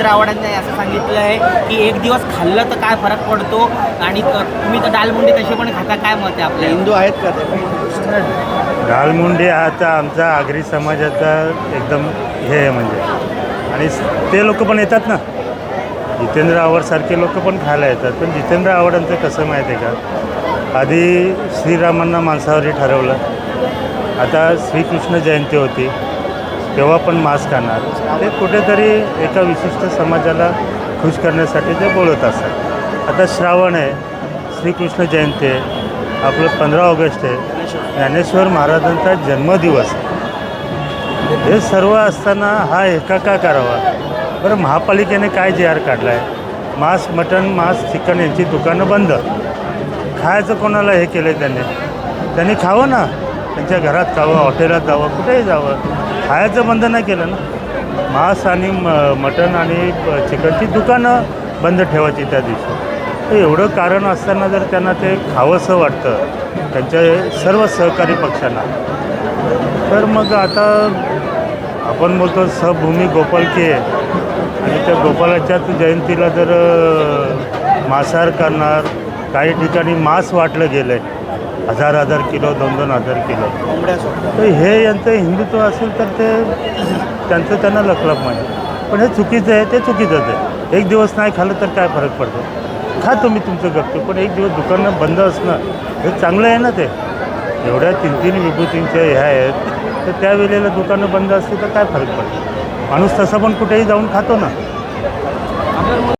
जितेंद्र आव्हाडांनी असं सांगितलं आहे की एक दिवस खाल्लं तर काय फरक पडतो? आणि तुम्ही तर दालमुंडी तसे पण खाता काय मत आहे आपल्या हिंदू आहेत का ते? दालमुंडी हा तर आमचा आगरी समाजाचा एकदम हे आहे म्हणजे. आणि ते लोक पण येतात ना. जितेंद्र आव्हाडसारखे लोक पण खायला येतात. पण जितेंद्र आव्हाडांचं कसं माहीत आहे का? आधी श्रीरामांना मांसाहारी ठरवलं. आता श्रीकृष्ण जयंती होती. तेव्हा पण मास्क आणणार. ते कुठेतरी एका विशिष्ट समाजाला खुश करण्यासाठी ते बोलत असतात. आता श्रावण आहे. श्रीकृष्ण जयंती आहे. आपलं पंधरा ऑगस्ट आहे. ज्ञानेश्वर महाराजांचा जन्मदिवस आहे. हे सर्व असताना हा एका का करावा. बरं महापालिकेने काय जे आर काढला आहे मांस मटण मांस चिकन यांची दुकानं बंद. खायचं कोणाला हे केलं आहे त्यांनी? त्यांनी खावं ना? त्यांच्या घरात खावं हॉटेलात जावं कुठेही जावं. खायचं बंद नाही केलं ना. मांस आणि म मटण आणि चिकनची दुकानं बंद ठेवायची त्या दिवशी. तर एवढं कारण असताना जर त्यांना ते खावंसं वाटतं त्यांच्या सर्व सहकारी पक्षांना. तर मग आता आपण बोलतो सबभूमी गोपालकी आहे आणि त्या गोपालाच्याच जयंतीला जर मांसाहार करणार काही ठिकाणी मांस वाटलं गेलं आहे हजार हजार किलो दोन दोन हजार किलो. तर हे यांचं हिंदुत्व असेल तर ते त्यांचं त्यांना लकलक माहिती पण हे चुकीचं आहे ते चुकीचंच आहे. एक दिवस नाही खाल्लं तर काय फरक पडतो? खा तुम्ही तुमचं गप्पे पण एक दिवस दुकानं बंद असणं हे चांगलं आहे ना ते? एवढ्या तीन तीन विभूतींच्या ह्या आहेत तर त्यावेळेला दुकानं बंद असली तर काय फरक पडतो? माणूस तसा पण कुठेही जाऊन खातो ना.